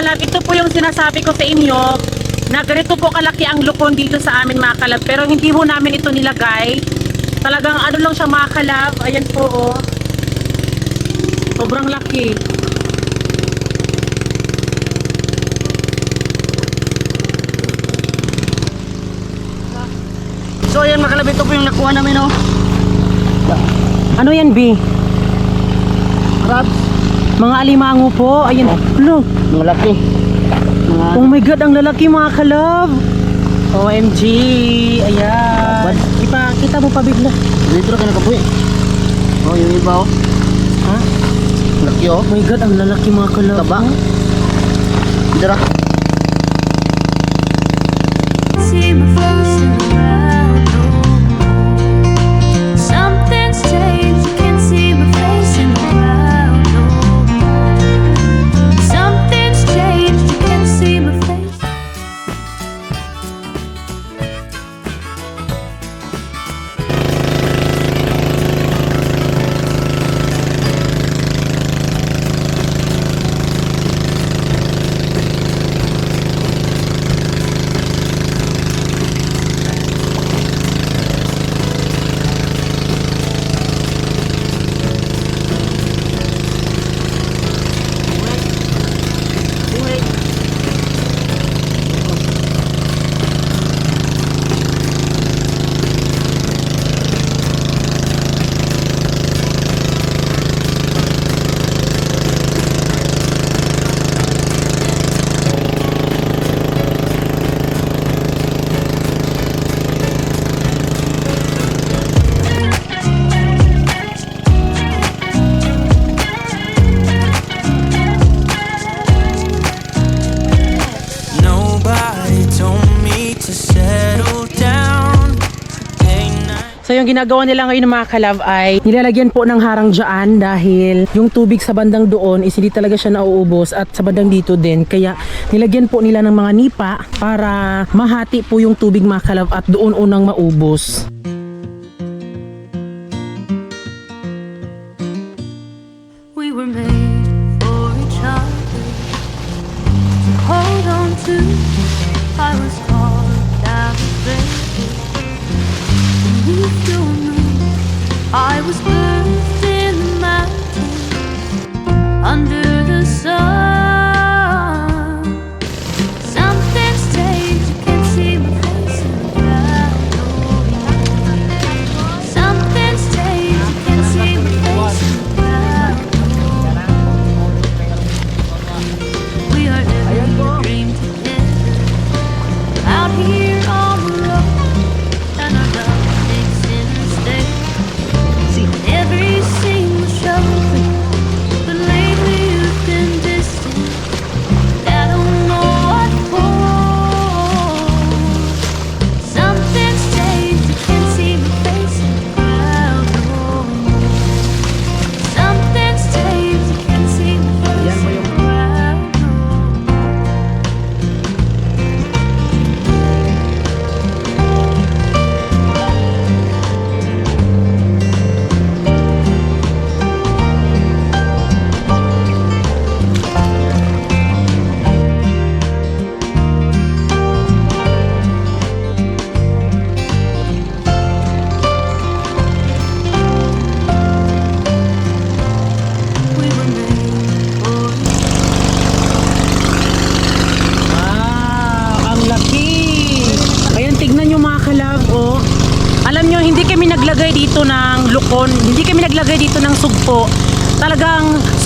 kalab, ito po yung sinasabi ko sa inyo na ganito po kalaki ang lukon dito sa amin mga kalab. Pero hindi po namin ito nilagay. Talagang ano lang siya mga kalab. Ayan po oh. Sobrang laki. So ayan mga ito po yung nakuha namin oh. Ano yan B? Crabs. Mga alimango po. Ayan. Lo. Malaki. Mga Oh my God, ang lalaki mga kalab. OMG. Ayan. Ipakita mo pa bigla. dito ka nakapuy. Oh, yung iba oh. Ha? Laki oh. Oh my God, ang lalaki mga kalab. Taba. Dira. Yung ginagawa nila ngayon ng mga kalab ay nilalagyan po ng harang dyan dahil yung tubig sa bandang doon is hindi talaga siya nauubos at sa bandang dito din. Kaya nilagyan po nila ng mga nipa para mahati po yung tubig mga kalab at doon unang maubos.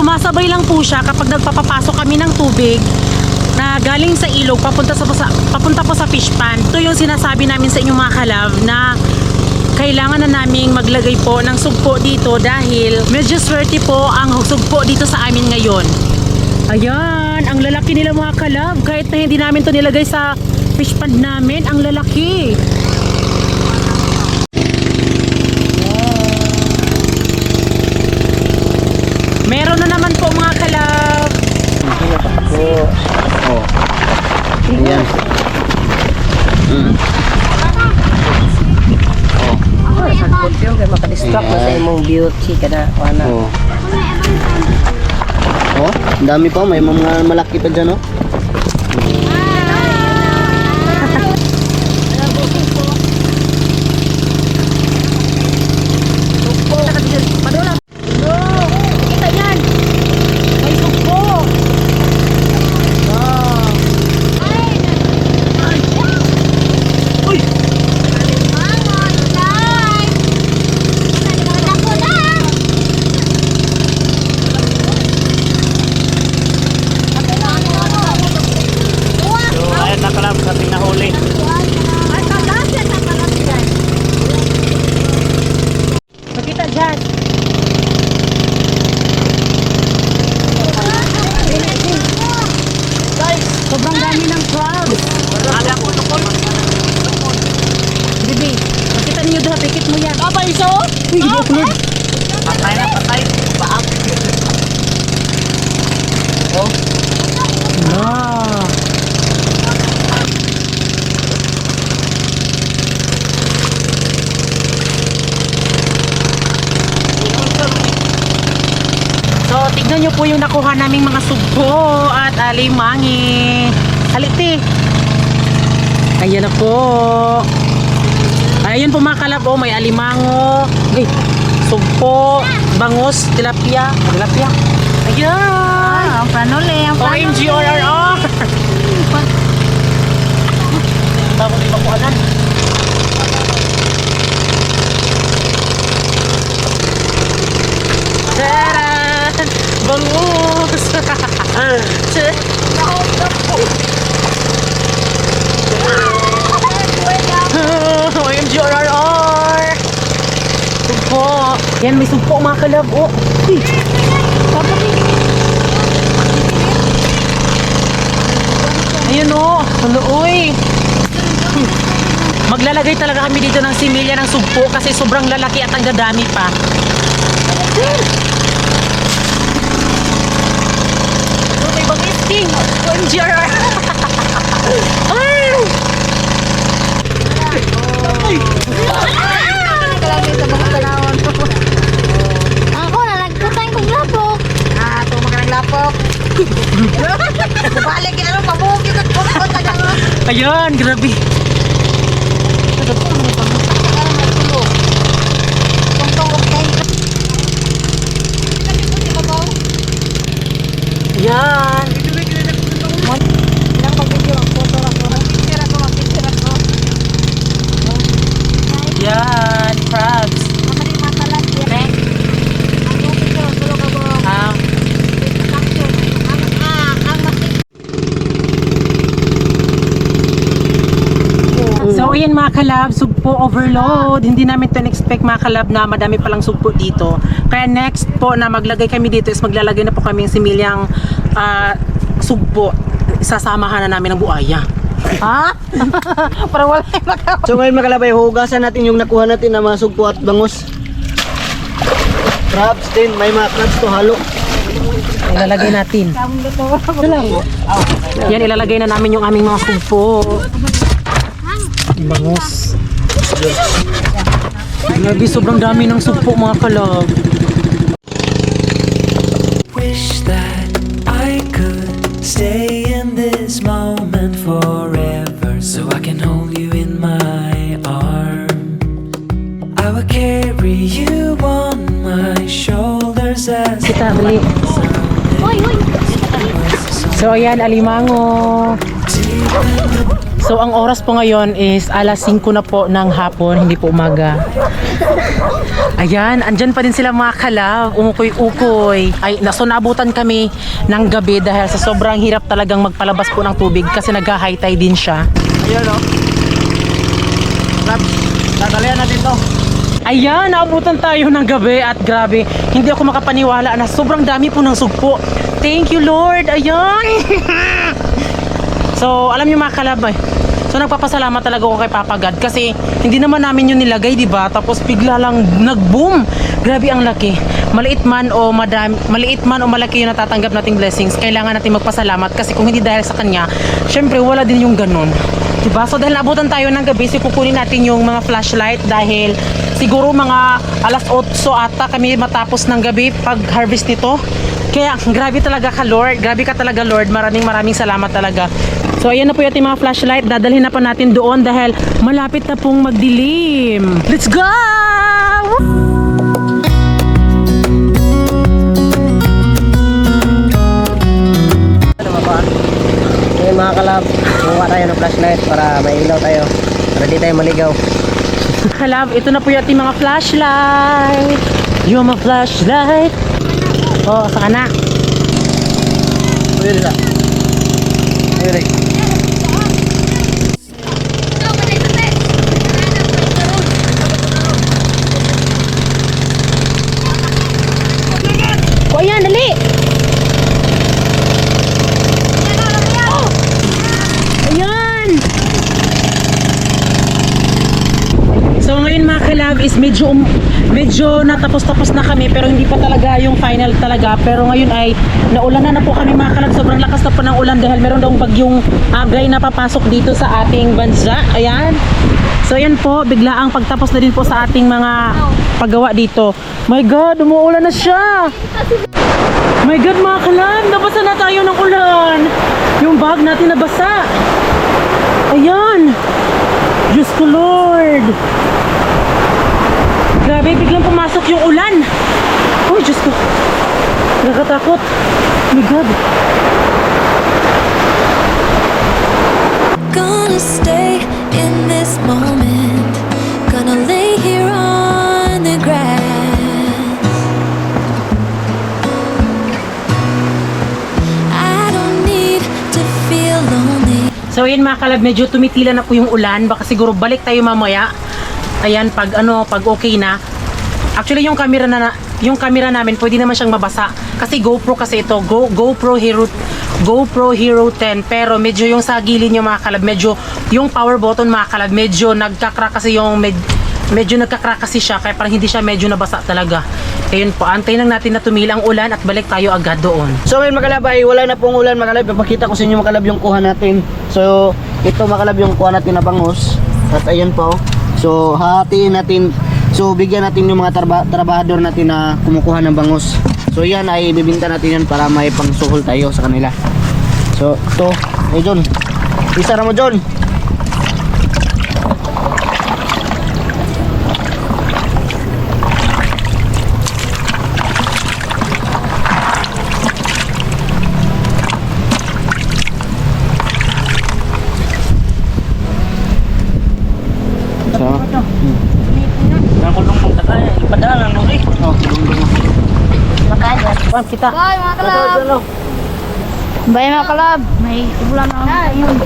Sumasabay lang po siya kapag nagpapapasok kami ng tubig na galing sa ilog papunta sa, papunta po sa fish pond. Ito yung sinasabi namin sa inyong mga kalab na kailangan na naming maglagay po ng sugpo dito dahil medyo swerte po ang sugpo dito sa amin ngayon. Ayan, ang lalaki nila mga kalab. Kahit na hindi namin to nilagay sa fish pond namin, ang lalaki. Meron na naman po mga kalab. Oh. Oh. Ayan. Mm. Sangkot yun kay makadistract na sa imong beauty kada ana. Oh. Oh, dami pa, may mga malaki pa dyan oh. tignan nyo po yung nakuha naming mga sugpo at alimangi. Haliti. Ayan na po. Ayun po mga kalab, oh, may alimango. Ay, sugpo, bangos, tilapia. Tilapia. Ayan. Ang panuli, ang OMG RRR. Tama di ba ko alam? Taran! Bangus! OMG RRR! Sugpo! Yan, may sugpo mga kalab. Oh! Ayun o, ano uy. Maglalagay talaga kami dito ng similya ng sugpo kasi sobrang lalaki at ang dadami pa. Oh, may bangis king. OMGR. Ay! Ako na nagputay kong lapok. Ah, ito magalang lapok. Balik, ano, pabukit at pabukit na gano'n. Ayan, grabe. Ayan. So ayan mga kalab, sugpo overload. Hindi namin to expect mga kalab na madami palang sugpo dito. Kaya next po na maglagay kami dito is maglalagay na po kami ng similyang ah, sugpo. Isasamahan na namin ng buaya. Ha? Para wala yung makaw. So ngayon mga kalab ay hugasan natin yung nakuha natin na mga sugpo at bangus. Crabs din, may mga crabs to halo. Ilalagay natin. Yan, ilalagay na namin yung aming mga sugpo. Bangus. Grabe, sobrang dami ng sugpo mga kalab. Wish that I could stay in this moment forever so I can hold you in my arms. I will carry you on my shoulders as Kita. Hoy, hoy. So ayan, alimango. So ang oras po ngayon is alas 5 na po ng hapon, hindi po umaga. Ayan, andyan pa din sila mga kalab, umukoy-ukoy. Ay, naso naabutan kami ng gabi dahil sa sobrang hirap talagang magpalabas po ng tubig kasi nag-high tide din siya. Ayun o. Crabs, tatalian natin to. Ayan, naabutan tayo ng gabi at grabe, hindi ako makapaniwala na sobrang dami po ng sugpo. Thank you Lord, ayan. so, alam niyo mga kalabay, so nagpapasalamat talaga ako kay Papa God kasi hindi naman namin yun nilagay, di ba? Tapos bigla lang nag-boom. Grabe ang laki. Maliit man o madami, maliit man o malaki yung natatanggap nating blessings, kailangan natin magpasalamat kasi kung hindi dahil sa kanya, syempre wala din yung ganun. Diba? So dahil naabutan tayo ng gabi, so kukunin natin yung mga flashlight dahil siguro mga alas 8 ata kami matapos ng gabi pag-harvest nito. Kaya grabe talaga ka Lord, grabe ka talaga Lord, maraming maraming salamat talaga. So ayan na po yung ating mga flashlight, dadalhin na pa natin doon dahil malapit na pong magdilim. Let's go! Ngayon mga kalab, kuha tayo ng flashlight para may ilaw tayo. Para di tayo maligaw. Kalab, ito na po yung ating mga flashlight. Yung mga flashlight. Oh, saka na. Ayun nila. Ayun ayan, dali! Ayan! So ngayon mga kalab is medyo um- medyo natapos-tapos na kami pero hindi pa talaga yung final talaga. Pero ngayon ay naulan na na po kami mga kalab sobrang lakas na po ng ulan dahil meron daw bagyong agay na papasok dito sa ating bansa. Ayan. So ayan po bigla ang pagtapos na din po sa ating mga paggawa dito. My god umuulan na siya my God, mga kalam! Nabasa na tayo ng ulan! Yung bag natin nabasa! Ayan! Diyos ko, Lord! Grabe, biglang pumasok yung ulan! Oh, Diyos ko! Nakakatakot! Oh my God! Gonna stay in this moment. Ayan mga kalab, medyo tumitila na po yung ulan. Baka siguro balik tayo mamaya. Ayan, pag ano, pag okay na. Actually, yung camera na, yung camera namin, pwede naman siyang mabasa. Kasi GoPro kasi ito, Go, GoPro Hero GoPro Hero 10 pero medyo yung sa gilid niya mga kalab medyo yung power button mga kalab medyo nagkakrak kasi yung med, medyo nagkakrak kasi siya kaya parang hindi siya medyo nabasa talaga ayun po antayin lang natin na tumila ang ulan at balik tayo agad doon So ngayon makalab ay wala na pong ulan makalab. Ipakita ko sa inyo makalab yung kuha natin. So ito makalab yung kuha natin na bangus. At ayun po. So hahatiin natin. So bigyan natin yung mga traba- trabahador natin na kumukuha ng bangus. So yan ay bibinta natin yan para may pangsuhol tayo sa kanila. So ito. Ay John. Isa na mo John. Juan, kita Bye mga kalab! Bye mga kalab! May ulam na ngayon.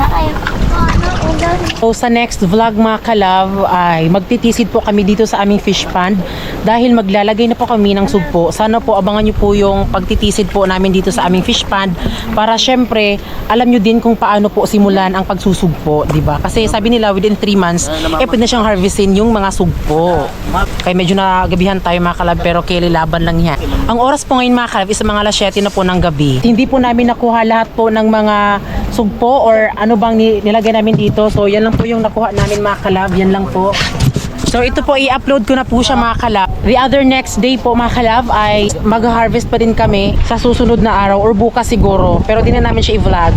Na kayo. Ano, ulan. So sa next vlog mga kalab ay magtitisid po kami dito sa aming fish pond dahil maglalagay na po kami ng sugpo. Sana po abangan nyo po yung pagtitisid po namin dito sa aming fish pond para syempre alam nyo din kung paano po simulan ang pagsusugpo, di ba? Kasi sabi nila within 3 months, eh pwede na siyang harvestin yung mga sugpo. Kaya medyo nagabihan tayo mga kalab pero laban lang yan. Ang oras po ngayon mga kalab is mga alas 7 na po ng gabi. Hindi po namin nakuha lahat po ng mga sugpo or ano bang ni- nilagay namin dito. So yan lang po yung nakuha namin mga kalab. Yan lang po. So ito po i-upload ko na po siya mga kalab. The other next day po mga kalab ay mag-harvest pa din kami sa susunod na araw or bukas siguro. Pero di na namin siya i-vlog.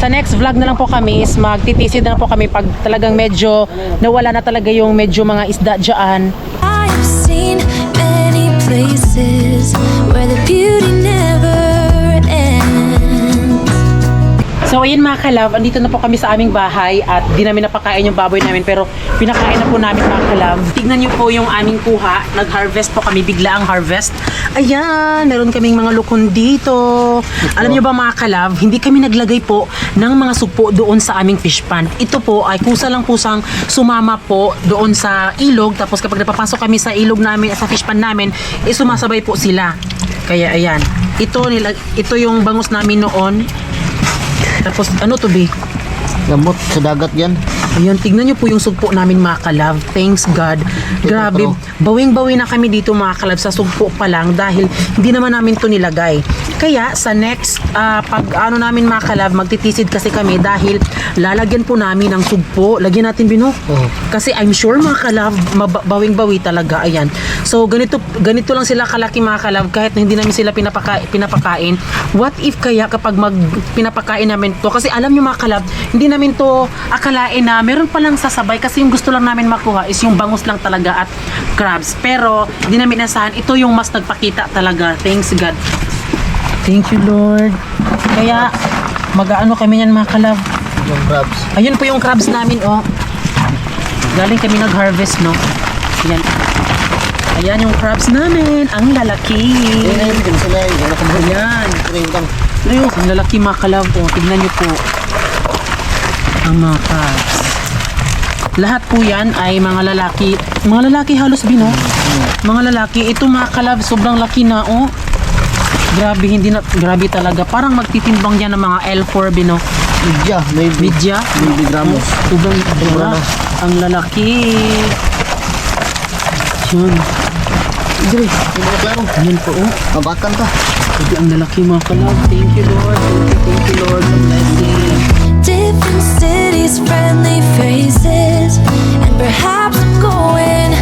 Sa next vlog na lang po kami is magtitisid na lang po kami pag talagang medyo nawala na talaga yung medyo mga isda dyan. Seen many places where the beauty So ayun mga kalab, andito na po kami sa aming bahay at di namin napakain yung baboy namin pero pinakain na po namin mga kalab. Tignan nyo po yung aming kuha. Nag-harvest po kami, bigla ang harvest. Ayan, meron kaming mga lukon dito. Alam nyo ba mga kalab, hindi kami naglagay po ng mga sugpo doon sa aming fish pond. Ito po ay kusa lang kusang sumama po doon sa ilog. Tapos kapag napapasok kami sa ilog namin, sa fish pond namin, eh sumasabay po sila. Kaya ayan, ito, nila, ito yung bangus namin noon. Tapos ano to be? Gamot sa dagat yan. Ayun, tignan nyo po yung sugpo namin mga kalab. Thanks God. Grabe, bawing-bawi na kami dito mga kalab sa sugpo pa lang dahil hindi naman namin to nilagay. Kaya sa next ah, pag ano namin mga kalab, magtitisid kasi kami dahil lalagyan po namin ng sugpo. Lagyan natin bino. Oh. Kasi I'm sure mga kalab, bawing-bawi talaga. Ayan. So ganito ganito lang sila kalaki mga kalab kahit na hindi namin sila pinapaka, pinapakain. What if kaya kapag mag pinapakain namin to kasi alam nyo mga kalab, hindi namin to akalain na meron palang sasabay kasi yung gusto lang namin makuha is yung bangus lang talaga at crabs. Pero hindi namin inasahan ito yung mas nagpakita talaga. Thanks God. Thank you Lord. Kaya mag-ano kami yan mga kalab. Yung crabs. Ayun po yung crabs namin, oh. Galing kami nag-harvest, no? Yan. Ayan yung crabs namin. Ang lalaki. Ayan. Ang lalaki mga kalab, oh. Tignan nyo po. Ang mga crabs. Lahat po yan ay mga lalaki. Mga lalaki halos bino. Mga lalaki. Ito mga kalab, sobrang laki na, oh. Grabe, hindi na, grabe talaga. Parang magtitimbang yan ng mga L4 bino. Media. Maybe. Midya. Maybe gramos. Sobrang Sobra. Ang lalaki. Yun. Dire, Yung mga klaro. yan po oh. Mabakan ka. Sabi ang lalaki mga kalab. Thank you Lord. Thank you, thank you Lord. blessing. Different cities, friendly faces, and perhaps I'm going